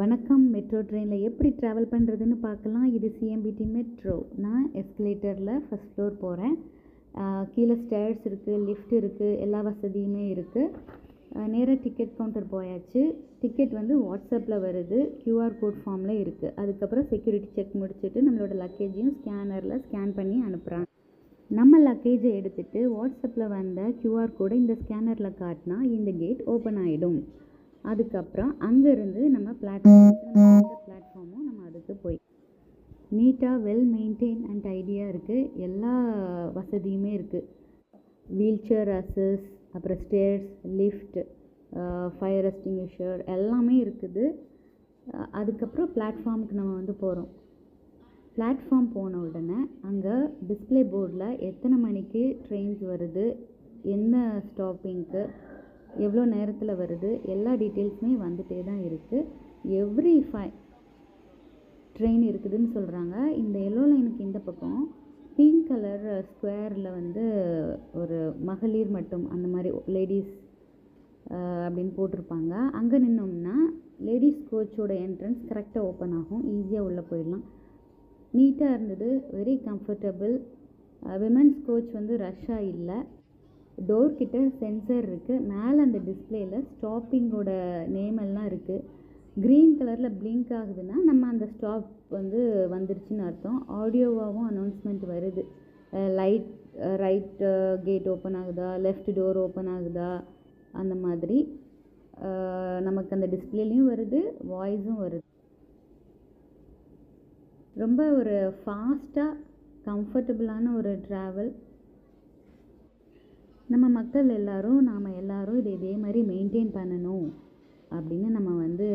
வணக்கம் மெட்ரோ ட்ரெயினில் எப்படி ட்ராவல் பண்ணுறதுன்னு பார்க்கலாம். இது சிஎம்பிடி மெட்ரோ நான் எஸ்கலேட்டரில் ஃபஸ்ட் ஃப்ளோர் போகிறேன் கீழே ஸ்டேர்ஸ் இருக்குது லிஃப்ட் இருக்குது எல்லா வசதியுமே இருக்குது நேராக டிக்கெட் கவுண்டர் போயாச்சு. டிக்கெட் வந்து வாட்ஸ்அப்பில் வருது. க்யூஆர் கோட் ஃபார்மில் இருக்குது அதுக்கப்புறம் செக்யூரிட்டி செக் முடிச்சுட்டு நம்மளோட லக்கேஜையும் ஸ்கேனரில் ஸ்கேன் பண்ணி அனுப்புகிறாங்க நம்ம லக்கேஜை எடுத்துகிட்டு வாட்ஸ்அப்பில் வந்த க்யூஆர் கோடை இந்த ஸ்கேனரில் காட்டினா இந்த கேட் ஓப்பன் ஆகிடும் அதுக்கப்புறம் அங்கேருந்து நம்ம பிளாட்ஃபார்ம் நம்ம பிளாட்ஃபார்மோ நம்ம அதுக்கு போய் நீட்டாக வெல் மெயின்டைன் அண்ட் ஐடியாக இருக்குது எல்லா வசதியுமே இருக்குது வீல் சேர் அசஸ் அப்புறம் ஸ்டேர்ஸ் லிஃப்ட் ஃபயர் எஸ்டிங்யூஷர் எல்லாமே இருக்குது. அதுக்கப்புறம் பிளாட்ஃபார்முக்கு நம்ம வந்து போகிறோம் பிளாட்ஃபார்ம் போன உடனே அங்கே டிஸ்பிளே போர்டில் எத்தனை மணிக்கு ட்ரெயின்ஸ் வருது என்ன ஸ்டாப்பிங்க்கு எவ்வளோ நேரத்தில் வருது? எல்லா டீட்டெயில்ஸுமே வந்துகிட்டே தான் இருக்குது எவ்ரி ஃபை ட்ரெயின் இருக்குதுன்னு சொல்கிறாங்க இந்த எல்லோ லைனுக்கு இந்த பக்கம் பிங்க் கலர் ஸ்கொயரில் வந்து ஒரு மகளிர் மட்டும் அந்த மாதிரி லேடிஸ் அப்படின்னு போட்டிருப்பாங்க. அங்கே நின்னோம்னா லேடிஸ் கோச்சோட என்ட்ரன்ஸ் கரெக்டாக ஓப்பன் ஆகும். ஈஸியாக உள்ளே போயிடலாம். நீட்டாக இருந்தது. வெரி கம்ஃபர்டபுள் விமென்ஸ் கோச் வந்து ரஷ்ஷாக இல்லை. டோர் கிட்ட சென்சர் இருக்குது மேலே அந்த டிஸ்பிளேயில் ஸ்டாப்பிங்கோட நேம் எல்லாம் இருக்குது க்ரீன் கலரில் பிளிங்க் ஆகுதுன்னா நம்ம அந்த ஸ்டாப் வந்து வந்துருச்சுன்னு அர்த்தம். ஆடியோவாகவும் அனௌன்ஸ்மெண்ட் வருது. லைட் ரைட் கேட் ஓப்பன் ஆகுதா? லெஃப்ட் டோர் ஓப்பன் ஆகுதா? அந்த மாதிரி. நமக்கு அந்த டிஸ்பிளேலையும் வருது வாய்ஸும் வருது. ரொம்ப ஒரு ஃபாஸ்ட்டாக கம்ஃபர்டபுளான ஒரு ட்ராவல் நம்ம மக்கள் எல்லோரும் நாம் எல்லோரும் இதை இதே மாதிரி மெயின்டைன் பண்ணணும். அப்படின்னு நம்ம வந்து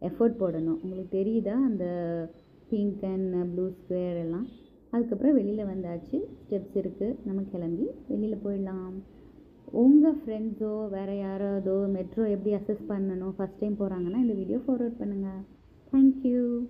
எஃபர்ட் போடணும். உங்களுக்கு தெரியுதா? அந்த பிங்க் அண்ட் ப்ளூ ஸ்கொயர் எல்லாம். அதுக்கப்புறம் வெளியில் வந்தாச்சு. ஸ்டெப்ஸ் இருக்குது நம்ம கிளம்பி வெளியில் போயிடலாம். உங்கள் ஃப்ரெண்ட்ஸோ வேறு யாராவதோ மெட்ரோ எப்படி அசஸ் பண்ணணும்? ஃபஸ்ட் டைம் போகிறாங்கன்னா இந்த வீடியோ ஃபார்வர்ட் பண்ணுங்கள் தேங்க்யூ